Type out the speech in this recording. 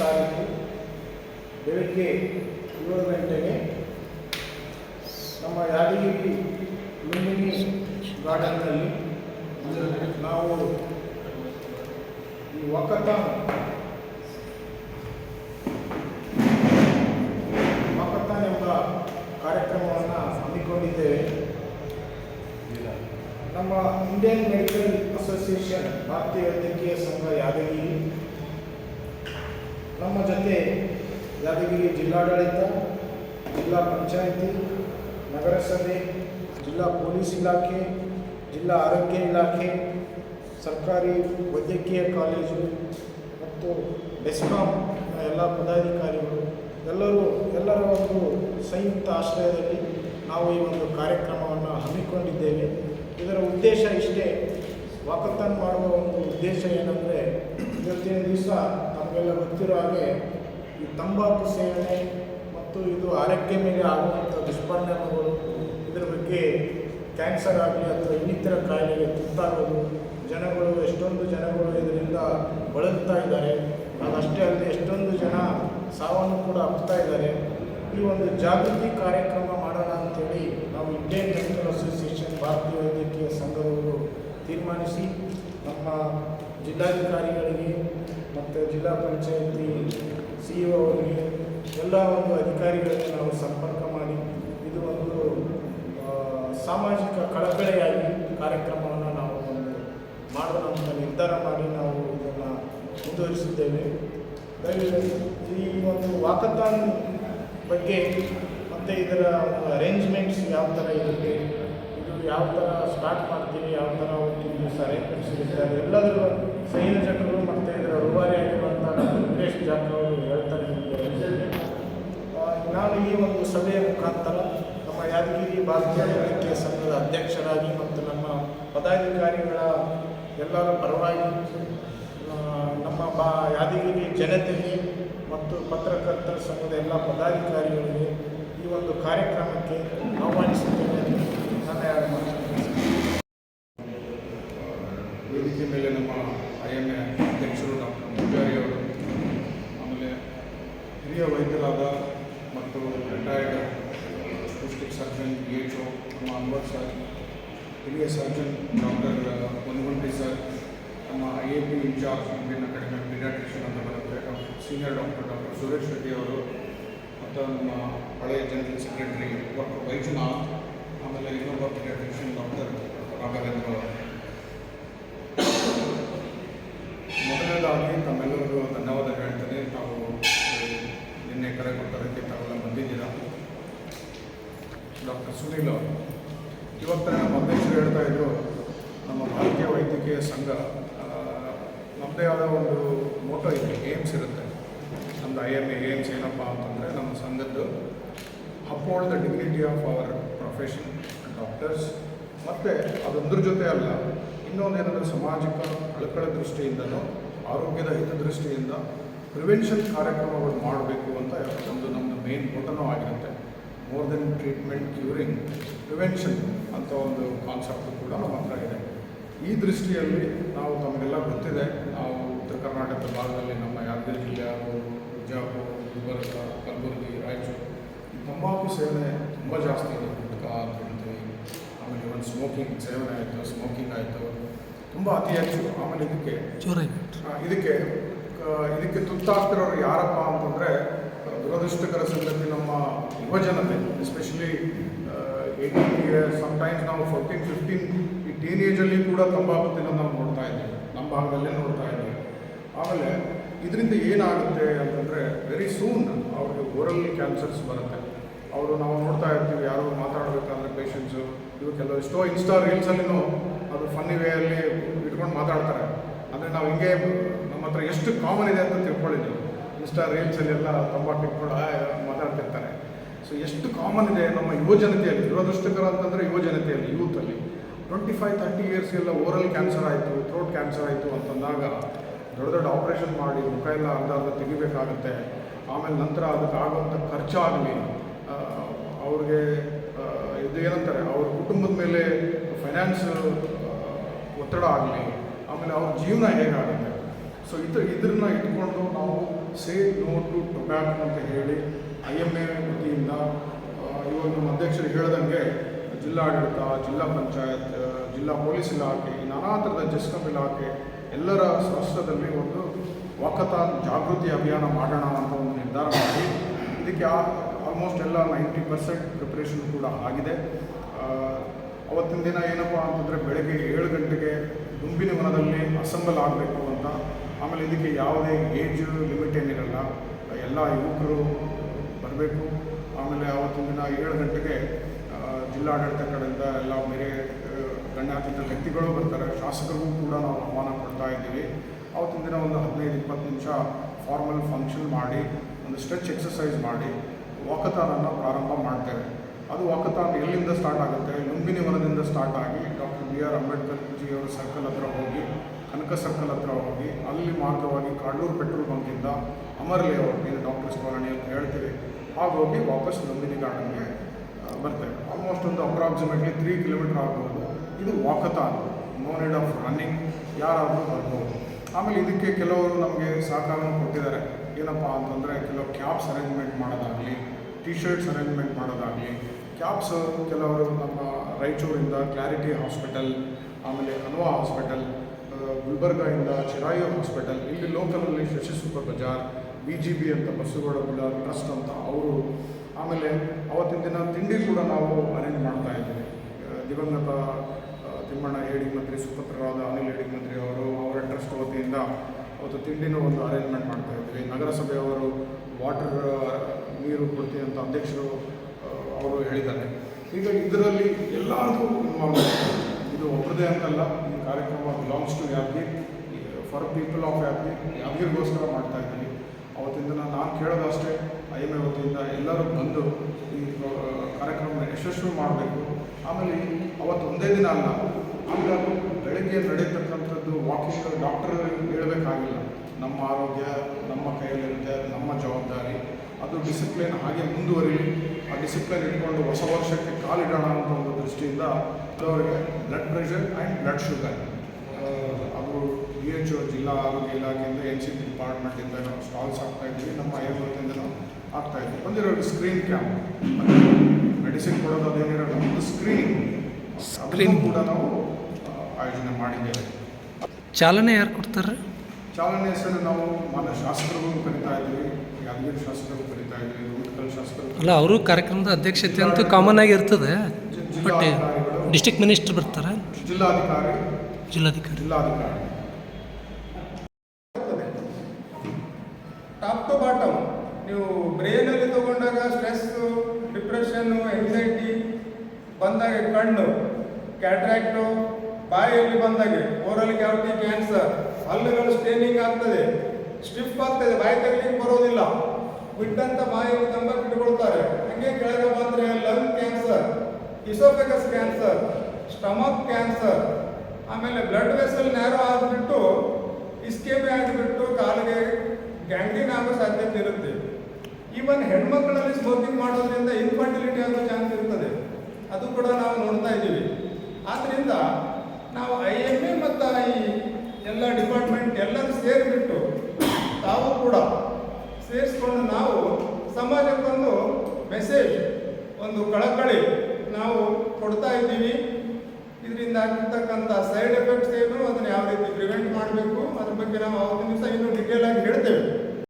ತಾರೀಕು, ಬೆಳಗ್ಗೆ ಏಳು ಗಂಟೆಗೆ ನಮ್ಮ ಯಾದಗಿರಿ ಲುಂಬಿನಿ ಗಾರ್ಡನ್ನಲ್ಲಿ ನಾವು ಈ ಒಕ್ಕತ ವಾಕಥಾನ್ ಎಂಬ ಕಾರ್ಯಕ್ರಮವನ್ನು ಹಮ್ಮಿಕೊಂಡಿದ್ದೇವೆ. ನಮ್ಮ ಇಂಡಿಯನ್ ಮೆಡಿಕಲ್ ಅಸೋಸಿಯೇಷನ್, ಭಾರತೀಯ ವೈದ್ಯಕೀಯ ಸಂಘ ಯಾದಗಿರಿ ನಮ್ಮ ಜೊತೆ ಯಾದಗಿರಿ ಜಿಲ್ಲಾಡಳಿತ, ಜಿಲ್ಲಾ ಪಂಚಾಯಿತಿ, ನಗರಸಭೆ, ಜಿಲ್ಲಾ ಪೊಲೀಸ್ ಇಲಾಖೆ, ಜಿಲ್ಲಾ ಆರೋಗ್ಯ ಇಲಾಖೆ, ಸರ್ಕಾರಿ ವೈದ್ಯಕೀಯ ಕಾಲೇಜು ಮತ್ತು ಬೆಸ್ಕಾಂ ಎಲ್ಲ ಪದಾಧಿಕಾರಿಗಳು ಎಲ್ಲರೂ ಎಲ್ಲರ ಒಂದು ಸಂಯುಕ್ತ ಆಶ್ರಯದಲ್ಲಿ ನಾವು ಈ ಒಂದು ಕಾರ್ಯಕ್ರಮವನ್ನು ಹಮ್ಮಿಕೊಂಡಿದ್ದೇವೆ. ಇದರ ಉದ್ದೇಶ ಇಷ್ಟೇ ವಾಕತ್ತನ್ ಮಾಡುವ ಒಂದು ಉದ್ದೇಶ ಏನಂದರೆ, ಇವತ್ತಿನ ದಿವಸ ನಮಗೆಲ್ಲ ಗೊತ್ತಿರೋ ಹಾಗೆ ಈ ತಂಬಾಕು ಸೇವನೆ ಮತ್ತು ಇದು ಆರೋಗ್ಯ ಮೇಲೆ ಆಗುವಂಥ ದುಷ್ಪರಿಣಾಮಗಳು ಇದರ ಬಗ್ಗೆ ಕ್ಯಾನ್ಸರ್ ಆಗಲಿ ಅಥವಾ ಇನ್ನಿತರ ಕಾಯಿಲೆಗೆ ತುತ್ತಾಗೋದು, ಜನಗಳು ಎಷ್ಟೊಂದು ಜನಗಳು ಇದರಿಂದ ಬಳಲ್ತಾ ಇದ್ದಾರೆ, ಅದಷ್ಟೇ ಅಲ್ಲದೆ ಎಷ್ಟೊಂದು ಜನ ಸಾವನ್ನು ಕೂಡ ಅಪ್ತಾ ಇದ್ದಾರೆ. ಈ ಒಂದು ಜಾಗೃತಿ ಕಾರ್ಯಕ್ರಮ ಮಾಡೋಣ ಅಂತೇಳಿ ನಾವು ಇಂಡಿಯನ್ ಮೆಡಿಕಲ್ ಅಸೋಸಿಯೇಷನ್ ಭಾರತೀಯ ವೈದ್ಯಕೀಯ ಸಂಘದವರು ತೀರ್ಮಾನಿಸಿ ನಮ್ಮ ಜಿಲ್ಲಾಧಿಕಾರಿಗಳಿಗೆ ಮತ್ತು ಜಿಲ್ಲಾ ಪಂಚಾಯತಿ ಸಿ ಇ ಅವರಿಗೆ ಎಲ್ಲ ಒಂದು ಅಧಿಕಾರಿಗಳಿಗೆ ನಾವು ಸಂಪರ್ಕ ಮಾಡಿ, ಇದು ಒಂದು ಸಾಮಾಜಿಕ ಕಳಕಳಿಯಾಗಿ ಕಾರ್ಯಕ್ರಮವನ್ನು ನಾವು ಮಾಡೋಣ ನಿರ್ಧಾರ ಮಾಡಿ ನಾವು ಇದನ್ನು ಮುಂದುವರಿಸಿದ್ದೇವೆ. ಈ ಒಂದು ವಾಕಥಾನ್ ಬಗ್ಗೆ ಮತ್ತು ಇದರ ಒಂದು ಅರೇಂಜ್ಮೆಂಟ್ಸ್ ಯಾವ ಥರ ಇರುತ್ತೆ, ಇದು ಯಾವ ಥರ ಸ್ಟಾರ್ಟ್ ಮಾಡ್ತೀವಿ ಯಾವ ಥರ ಒಂದು ಅರೇಂಜ್ಮೆಂಟ್ಸ್ ಇರುತ್ತೆ ಅದೆಲ್ಲದರ ಸಂಯೋಜಕರು ಮತ್ತು ಇದರ ರೂವಾರಿ ಆಗಿರುವಂಥ ವೆಂಕಟೇಶ್ ಜಾಕ್ ಅವರು ಹೇಳ್ತಾರೆ ನಿಮಗೆ ಆ, ನಾನು ಈ ಒಂದು ಮುಖಾಂತರ ನಮ್ಮ ಯಾದಗಿರಿ ಭಾರತೀಯ ಸಂಘದ ಅಧ್ಯಕ್ಷರಾಗಿ ಮತ್ತು ನಮ್ಮ ಪದಾಧಿಕಾರಿಗಳ ಎಲ್ಲರ ಪರವಾಗಿ ನಮ್ಮ ಬಾ, ಯಾದಗಿರಿ ಜನತೆಗೆ ಮತ್ತು ಪತ್ರಕರ್ತರ ಸಂಘದ ಎಲ್ಲ ಪದಾಧಿಕಾರಿಗಳಿಗೆ ಈ ಒಂದು ಕಾರ್ಯಕ್ರಮಕ್ಕೆ ಆಹ್ವಾನಿಸುತ್ತೇನೆ ನನ್ನ ಎರಡು. ವೇದಿಕೆ ಮೇಲೆ ನಮ್ಮ ಐ ಎಂ ಎ ಅಧ್ಯಕ್ಷರು ಡಾಕ್ಟರ್ ಪೂಜಾರಿ ಆಮೇಲೆ ಹಿರಿಯ ವೈದ್ಯರಾದ ಮತ್ತು retired district surgeon B H O ನಮ್ಮ ಅನ್ವರ್ ಸರ್ ಹಿರಿಯ ಸರ್ಜನ್ ಡಾಕ್ಟರ್ ಮುನ್ಗುಂಟಿ ಸರ್ ನಮ್ಮ I A P incharge Indian academy of ಅಂತ ಬರುತ್ತೆ. Senior doctor doctor Suresh Reddy ಅವರು ಮತ್ತು ನಮ್ಮ ಹಳೆಯ ಜನರಲ್ ಸೆಕ್ರೆಟರಿ ಡಾಕ್ಟರ್ ವೈಜನಾಥ್, ಆಮೇಲೆ ಇನ್ನೊಬ್ಬ ಪೀಡಿಯಾಟ್ರಿಷಿಯನ್ ಡಾಕ್ಟರ್ ರಾಘವೇಂದ್ರ ಅವರು. ಮೊದಲನೇದಾಗಿ ತಮ್ಮೆಲ್ಲರಿಗೂ ಧನ್ಯವಾದ ಹೇಳ್ತೇನೆ. ತಾವು ನಿನ್ನೆ ಕರೆ ಕೊಟ್ಟದಕ್ಕೆ ತಾವೆಲ್ಲ ಬಂದಿದ್ದೀರಾ? ಡಾಕ್ಟರ್ ಸುನೀಲ್ ಅವರು, ಇವತ್ತು ನಮ್ಮ ಹೇಳ್ತಾ ಇದ್ರು, ನಮ್ಮ ಭಾರತೀಯ ವೈದ್ಯಕೀಯ ಸಂಘ ನಮ್ಮದೇ ಆದ ಒಂದು ಮೋಟೋ ಇದೆ, ಏಮ್ಸ್ ಇರುತ್ತೆ. ನಮ್ಮದು ಐ ಎಂ ಎ, ಏಮ್ಸ್ ಏನಪ್ಪ ಅಂತಂದರೆ ನಮ್ಮ ಸಂಘದ್ದು uphold the dignity of our profession doctors ಮತ್ತು ಅದೊಂದ್ರ ಜೊತೆ ಅಲ್ಲ ಇನ್ನೊಂದು ಏನಂದರೆ ಸಾಮಾಜಿಕ ಕಳಕಳ ದೃಷ್ಟಿಯಿಂದನೂ, ಆರೋಗ್ಯದ ಹಿತದೃಷ್ಟಿಯಿಂದ ಪ್ರಿವೆನ್ಷನ್ ಕಾರ್ಯಕ್ರಮಗಳು ಮಾಡಬೇಕು ಅಂತ ಒಂದು ನಮ್ಮದು ಮೇನ್ ಮೋಟನೂ ಆಗಿರುತ್ತೆ. More then treatment curing prevention ಅಂತ ಒಂದು ಕಾನ್ಸೆಪ್ಟ್ ಕೂಡ ನಮ್ಮ ಹತ್ರ ಇದೆ. ಈ ದೃಷ್ಟಿಯಲ್ಲಿ ನಾವು ತಮಗೆಲ್ಲ ಗೊತ್ತಿದೆ ನಾವು ಉತ್ತರ ಕರ್ನಾಟಕದ ಭಾಗದಲ್ಲಿ ನಮ್ಮ ಯಾದಗಿರಿ ಜಿಲ್ಲೆ ಬಿಜಾಪುರ ಗುಲ್ಬರ್ಗ ಕಲಬುರಗಿ ರಾಯಚೂರು ತಂಬಾಕು ಸೇವನೆ ತುಂಬ ಜಾಸ್ತಿ ಇದೆ. ಗುಟ್ಕಾ ತಿಂತೀವಿ ಆಮೇಲೆ ಒಂದು ಸ್ಮೋಕಿಂಗ್ ಸೇವನೆ ಆಯಿತು ಸ್ಮೋಕಿಂಗ್ ಆಯಿತು ತುಂಬ ಅತಿ ಹೆಚ್ಚು. ಆಮೇಲೆ ಇದಕ್ಕೆ ಇದಕ್ಕೆ ಇದಕ್ಕೆ ತುತ್ತಾಗ್ತಿರೋರು ಯಾರಪ್ಪ ಅಂತಂದರೆ ದುರದೃಷ್ಟಕರ ಸಂಗತಿ ನಮ್ಮ ಯುವಜನತೆ ಎಸ್ಪೆಷಲಿ ಏಯ್ಟೀನ್ ಸಮ್ಟೈಮ್ಸ್ ನಾವು ಫೋರ್ಟೀನ್ ಫಿಫ್ಟೀನ್ ಈ ಟೀನೇಜಲ್ಲಿ ಕೂಡ ತಂಬಾಕು ತಿನ್ನೋದು ನಾವು ನೋಡ್ತಾ ಇದ್ದೀವಿ ನಮ್ಮ ಭಾಗದಲ್ಲೇ ನೋಡ್ತಾ ಇದ್ದೀವಿ ಆಮೇಲೆ ಇದರಿಂದ ಏನಾಗುತ್ತೆ ಅಂತಂದರೆ ವೆರಿ ಸೂನ್ ಅವ್ರಿಗೆ ಓರಲ್ ಕ್ಯಾನ್ಸರ್ಸ್ ಬರುತ್ತೆ. ಅವರು ನಾವು ನೋಡ್ತಾ ಇರ್ತೀವಿ, ಯಾರು ಮಾತಾಡಬೇಕಾದ್ರೆ ಪೇಷಂಟ್ಸು ಇವು ಕೆಲವು ಎಷ್ಟೋ ಇನ್ಸ್ಟಾ ರೀಲ್ಸಲ್ಲಿನೂ ಅದು ಫನ್ನಿ ವೇಯಲ್ಲಿ ಇಟ್ಕೊಂಡು ಮಾತಾಡ್ತಾರೆ. ಅಂದರೆ ನಾವು ಹಿಂಗೆ ನಮ್ಮ ಹತ್ರ ಎಷ್ಟು ಕಾಮನ್ ಇದೆ ಅಂತ ತಿಳ್ಕೊಳ್ಳಿ ನೀವು. ಇನ್ಸ್ಟಾ ರೀಲ್ಸಲ್ಲೆಲ್ಲ ತಂಬಾಕು ಇಟ್ಕೊಂಡು ಮಾತಾಡ್ತಿರ್ತಾರೆ. ಸೊ ಎಷ್ಟು ಕಾಮನ್ ಇದೆ ನಮ್ಮ ಯುವಜನತೆಯಲ್ಲಿ? ದುರದೃಷ್ಟಕರ ಅಂತಂದರೆ ಯುವ ಜನತೆಯಲ್ಲಿ ಯೂತಲ್ಲಿ ಟ್ವೆಂಟಿ ಫೈವ್ ತರ್ಟಿ ಇಯರ್ಸ್ಗೆಲ್ಲ ಓರಲ್ ಕ್ಯಾನ್ಸರ್ ಆಯಿತು ಥ್ರೋಟ್ ಕ್ಯಾನ್ಸರ್ ಆಯಿತು ಅಂತಂದಾಗ ದೊಡ್ಡ ದೊಡ್ಡ ಆಪ್ರೇಷನ್ ಮಾಡಿ, ಮುಖ ಎಲ್ಲ ಅರ್ಧ ಅರ್ಧ ತೆಗಿಬೇಕಾಗುತ್ತೆ. ಆಮೇಲೆ ನಂತರ ಅದಕ್ಕೆ ಆಗುವಂಥ ಖರ್ಚಾಗಲಿ ಅವ್ರಿಗೆ ಇದು ಏನಂತಾರೆ, ಅವ್ರ ಕುಟುಂಬದ ಮೇಲೆ ಫೈನಾನ್ಸ್ ಒತ್ತಡ ಆಗಲಿ, ಆಮೇಲೆ ಅವ್ರ ಜೀವನ ಹೇಗಾಗುತ್ತೆ? ಸೊ ಇದು ಇದನ್ನ ಇಟ್ಕೊಂಡು ನಾವು ಸೇ ನೋ ಟು ಟೊಬ್ಯಾಕೋ ಅಂತ ಹೇಳಿ ಐ ಎಂ ಎ ವತಿಯಿಂದ ಇವಾಗ ನಮ್ಮ ಅಧ್ಯಕ್ಷರು ಹೇಳ್ದಂಗೆ ಜಿಲ್ಲಾಡಳಿತ, ಜಿಲ್ಲಾ ಪಂಚಾಯತ್ ಜಿಲ್ಲಾ ಪೊಲೀಸ್ ಇಲಾಖೆ ನಾನಾ ಥರದ ಜಸ್ಕಮ್ ಇಲಾಖೆ ಎಲ್ಲರ ಸ್ಪಷ್ಟದಲ್ಲಿ ಒಂದು ವಾಕತಾನ್ ಜಾಗೃತಿ ಅಭಿಯಾನ ಮಾಡೋಣ ಅಂತ ಒಂದು ನಿರ್ಧಾರ ಮಾಡಿ. ಇದಕ್ಕೆ ಆಲ್ಮೋಸ್ಟ್ ಎಲ್ಲ ನೈಂಟಿ ಪರ್ಸೆಂಟ್ ಪ್ರಿಪ್ರೇಷನ್ ಕೂಡ ಆಗಿದೆ. ಅವತ್ತಿನ ದಿನ ಏನಪ್ಪ ಅಂತಂದರೆ ಬೆಳಗ್ಗೆ ಏಳು ಗಂಟೆಗೆ ದುಂಬಿನ ವನದಲ್ಲಿ ಅಸೆಂಬಲ್ ಆಗಬೇಕು ಅಂತ ಆಮೇಲೆ ಇದಕ್ಕೆ ಯಾವುದೇ ಏಜ್ ಲಿಮಿಟ್ ಏನಿರಲ್ಲ ಎಲ್ಲ ಯುವಕರು ಬರಬೇಕು. ಆಮೇಲೆ ಅವತ್ತಿನ ದಿನ ಏಳು ಗಂಟೆಗೆ ಜಿಲ್ಲಾಡಳಿತ ಕಡೆಯಿಂದ ಎಲ್ಲ ಬೇರೆ ಗಣ್ಯಾತೀತ ವ್ಯಕ್ತಿಗಳು ಬರ್ತಾರೆ. ಶಾಸಕರಿಗೂ ಕೂಡ ನಾವು ಆಹ್ವಾನ ಕೊಡ್ತಾ ಇದ್ದೀವಿ. ಅವತ್ತಿನ ದಿನ ಒಂದು ಹದಿನೈದು, ಇಪ್ಪತ್ತು ನಿಮಿಷ ಫಾರ್ಮಲ್ ಫಂಕ್ಷನ್ ಮಾಡಿ, ಒಂದು ಸ್ಟ್ರೆಚ್ ಎಕ್ಸಸೈಸ್ ಮಾಡಿ, ವಾಕಥಾನನ್ನು ಪ್ರಾರಂಭ ಮಾಡ್ತೇವೆ. ಅದು ವಾಕಥಾನ್ ಎಲ್ಲಿಂದ ಸ್ಟಾರ್ಟ್ ಆಗುತ್ತೆ? ಲುಂಬಿನಿ ವನದಿಂದ ಸ್ಟಾರ್ಟ್ ಆಗಿ ಬಿ ಆರ್ ಅಂಬೇಡ್ಕರ್ ಜಿಯವರ ಸರ್ಕಲ್ ಹತ್ರ ಹೋಗಿ, ಕನಕ ಸರ್ಕಲ್ ಹತ್ರ ಹೋಗಿ, ಅಲ್ಲಿ ಮಾರ್ಗವಾಗಿ ಕಾಡೂರು ಪೆಟ್ರೋಲ್ ಬಂಕಿಂದ ಅಮರ್ ಲೇಔಟ್ ಡಾಕ್ಟರ್ಸ್ ಕಾಲೋನಿ ಅಂತ ಹೇಳ್ತೀವಿ. ಹಾಗೆ ಹೋಗಿ ವಾಪಸ್ ನಂದಿನಿ ಗಾರ್ಡನ್ಗೆ ಬರ್ತೇವೆ. ಆಲ್ಮೋಸ್ಟ್ ಒಂದು ಅಪ್ರಾಕ್ಸಿಮೇಟ್ಲಿ ತ್ರೀ ಕಿಲೋಮೀಟರ್ ಆಗ್ಬೋದು. ಇದು walkathon no need of running ಯಾರಾದರೂ ಬರ್ಬೋದು. ಆಮೇಲೆ ಇದಕ್ಕೆ ಕೆಲವರು ನಮಗೆ ಸಹಕಾರವನ್ನು ಕೊಟ್ಟಿದ್ದಾರೆ. ಏನಪ್ಪ ಅಂತಂದರೆ, ಕೆಲವು ಕ್ಯಾಬ್ಸ್ ಅರೇಂಜ್ಮೆಂಟ್ ಮಾಡೋದಾಗಲಿ ಟಿ ಶರ್ಟ್ಸ್ ಅರೇಂಜ್ಮೆಂಟ್ ಮಾಡೋದಾಗಲಿ ಕ್ಯಾಬ್ಸ್ ಕೆಲವರು ನಮ್ಮ ರಾಯಚೂರಿಂದ ಕ್ಲಾರಿಟಿ ಹಾಸ್ಪಿಟಲ್, ಆಮೇಲೆ ಅನ್ವಾ ಹಾಸ್ಪಿಟಲ್ ಗುಲ್ಬರ್ಗಾಯಿಂದ ಚಿರಾಯು ಹಾಸ್ಪಿಟಲ್, ಇಲ್ಲಿ ಲೋಕಲಲ್ಲಿ Shashi super bazaar B G B ಅಂತ ಬಸ್ಸುಗಳ ಟ್ರಸ್ಟ್ ಅಂತ ಅವರು. ಆಮೇಲೆ ಅವತ್ತಿನ ದಿನ ತಿಂಡಿ ಕೂಡ ನಾವು ಅರೇಂಜ್ ಮಾಡ್ತಾ ಇದ್ದೀವಿ. ದಿವಂಗತ ತಿಮ್ಮಣ್ಣ ಹೇಡಿ ಮಂತ್ರಿ, ಸುಪುತ್ರರಾದ ಅನಿಲ್ ಹೇಡಿ ಮಂತ್ರಿ ಅವರು, ಅವರ ಟ್ರಸ್ಟ್ ವತಿಯಿಂದ ಅವತ್ತು ತಿಂಡಿನ ಒಂದು ಅರೇಂಜ್ಮೆಂಟ್ ಮಾಡ್ತಾ ಇದ್ವಿ ನಗರಸಭೆಯವರು ವಾಟರ್ ನೀರು ಕೊಡ್ತೀವಿ ಅಂತ ಅಧ್ಯಕ್ಷರು ಅವರು ಹೇಳಿದ್ದಾರೆ. ಈಗ ಇದರಲ್ಲಿ ಎಲ್ಲರಿಗೂ ಇನ್ವಾಲ್ವ್ ಇದು ಒಬ್ಬರದೇ ಅಂತಲ್ಲ, ಈ ಕಾರ್ಯಕ್ರಮ belongs to Yadagiri for people of Yadagiri ಯಾದಗಿರಿಗೋಸ್ಕರ ಮಾಡ್ತಾ ಇದ್ದೀನಿ ಅವತ್ತಿಂದ ನಾನು ಕೇಳೋದಷ್ಟೇ ಐ ಎಂ ಎ ವತಿಯಿಂದ ಎಲ್ಲರೂ ಬಂದು ಈ ಕಾರ್ಯಕ್ರಮ ಯಶಸ್ವಿ ಮಾಡಬೇಕು. ಆಮೇಲೆ ಅವತ್ತು ಒಂದೇ ದಿನ ಅಲ್ಲ ಆಮೇಲೆ ಬೆಳಗ್ಗೆ ನಡೀತಕ್ಕಂಥದ್ದು ವಾಕಿಂಗ್ ಡಾಕ್ಟರ್ ಹೇಳಬೇಕಾಗಿಲ್ಲ. ನಮ್ಮ ಆರೋಗ್ಯ, ನಮ್ಮ ಕೈಯಲ್ಲಿರುತ್ತೆ, ನಮ್ಮ ಜವಾಬ್ದಾರಿ. ಅದು ಡಿಸಿಪ್ಲಿನ್ ಹಾಗೆ ಮುಂದುವರಿ ಆ ಡಿಸಿಪ್ಲಿನ್ ಇಟ್ಕೊಂಡು ಹೊಸ ವರ್ಷಕ್ಕೆ ಕಾಲಿಡೋಣ ಅಂತ ಒಂದು ದೃಷ್ಟಿಯಿಂದ ಅವರಿಗೆ blood pressure and blood sugar ಅವರು ಬಿ ಎಚ್ ಓ ಜಿಲ್ಲಾ ಆರೋಗ್ಯ ಇಲಾಖೆಯಿಂದ ಎನ್ ಸಿ ಪಿ ಡಿಪಾರ್ಟ್ಮೆಂಟಿಂದ ನಾವು ಸ್ಟಾಲ್ಸ್ ಆಗ್ತಾ ಇದ್ದೀವಿ ನಮ್ಮ ಐವತ್ತಿಂದ ನಾವು ಆಗ್ತಾ ಇದ್ದೀವಿ ಒಂದಿರೋದು ಸ್ಕ್ರೀನ್ ಕ್ಯಾಂಪ್ ಮೆಡಿಸಿನ್ ಕೊಡೋದು ಅದೇನಿರೋ ಒಂದು ಸ್ಕ್ರೀನ್ ಸ್ಕ್ರೀನ್ ಕೂಡ ನಾವು ಆಯೋಜನೆ ಮಾಡಿದ್ದೇವೆ. ಚಾಲನೆ ಯಾರು ಕೊಡ್ತಾರೆ? ಚಾಲನೆ ಹೆಸರು ನಾವು ಮಾನ್ಯ ಶಾಸಕರಿಗೂ ಕರಿತಾ ಇದ್ದೀವಿ ಯಾದಗಿರಿ ಶಾಸಕರಿಗೂ ಕರಿತಾ ಇದ್ದೀವಿ ಉತ್ಕಲ್ ಶಾಸಕರು ಅಲ್ಲ ಅವರು ಕಾರ್ಯಕ್ರಮದ ಅಧ್ಯಕ್ಷತೆ ಅಂತೂ ಕಾಮನ್ ಆಗಿ ಇರ್ತದೆ. ಬಟ್ ಡಿಸ್ಟಿಕ್ ಮಿನಿಸ್ಟರ್ ಬರ್ತಾರೆ. ಜಿಲ್ಲಾಧಿಕಾರಿ ಜಿಲ್ಲಾಧಿಕಾರಿ. ಜಿಲ್ಲಾಧಿಕಾರಿ. ಟಾಪ್ ಟು ಬಾಟಮ್ ನೀವು ಬ್ರೈನಲ್ಲಿ ತಗೊಂಡಾಗ ಸ್ಟ್ರೆಸ್ ಡಿಪ್ರೆಷನ್ನು ಎಂಗ್ಸೈಟಿ ಬಂದಾಗ ಕಣ್ಣು ಕ್ಯಾಟ್ರಾಕ್ಟು ಬಾಯಲ್ಲಿ ಬಂದಾಗ ಓರಲ್ ಕ್ಯಾವಿಟಿ ಕ್ಯಾನ್ಸರ್ ಹಲ್ಲುಗಳು ಸ್ಟೇನಿಂಗ್ ಆಗ್ತದೆ. ಸ್ಟಿಫ್ ಆಗ್ತದೆ. ಬಾಯಿ ತೆಗಲಿಕ್ಕೆ ಬರೋದಿಲ್ಲ. ಬಿಟ್ಟಂತ ಬಾಯಿಗೆ ತಂಬ ಬಿಟ್ಟುಕೊಳ್ತಾರೆ ಹಂಗೆ ಕೆಳಗೆ ಬಂದರೆ lung cancer oesophagus cancer stomach cancer ಆಮೇಲೆ ಬ್ಲಡ್ ವೆಸಲ್ ನ್ಯಾರೋ ಆಗಿಬಿಟ್ಟು ಇಸ್ಕೇಮೆ ಆಗಿಬಿಟ್ಟು ಕಾಲಿಗೆ ಗ್ಯಾಂಗ್ರೀನ್ ಆಗೋ ಸಾಧ್ಯತೆ ಇರುತ್ತೆ. ಈವನ್ ಹೆಣ್ಮಕ್ಳಲ್ಲಿ ಸ್ಮೋಕಿಂಗ್ ಮಾಡೋದ್ರಿಂದ ಇನ್ಫರ್ಟಿಲಿಟಿ ಆಗೋ ಚಾನ್ಸ್ ಇರ್ತದೆ. ಅದು ಕೂಡ ನಾವು ನೋಡ್ತಾ ಇದ್ದೀವಿ. ಆದ್ದರಿಂದ ನಾವು ಐ ಎಂ ಎ ಮತ್ತು ಈ ಎಲ್ಲ ಡಿಪಾರ್ಟ್ಮೆಂಟ್ ಎಲ್ಲರೂ ಸೇರಿಬಿಟ್ಟು ತಾವು ಕೂಡ ಸೇರಿಸ್ಕೊಂಡು ನಾವು ಸಮಾಜಕ್ಕೊಂದು ಮೆಸೇಜ್ ಒಂದು ಕಳಕಳಿ ನಾವು ಕೊಡ್ತಾ ಇದ್ದೀವಿ. ಇದರಿಂದ ಆಗಿರ್ತಕ್ಕಂಥ ಸೈಡ್ ಎಫೆಕ್ಟ್ಸ್ ಏನು ಅದನ್ನು ಯಾವ ರೀತಿ ಪ್ರಿವೆಂಟ್ ಮಾಡಬೇಕು, ಅದ್ರ ಬಗ್ಗೆ ನಾವು ಅವತ್ತಿನ ದಿವಸ ಇನ್ನೂ ಡಿಟೇಲ್ ಆಗಿ ಹೇಳ್ತೇವೆ.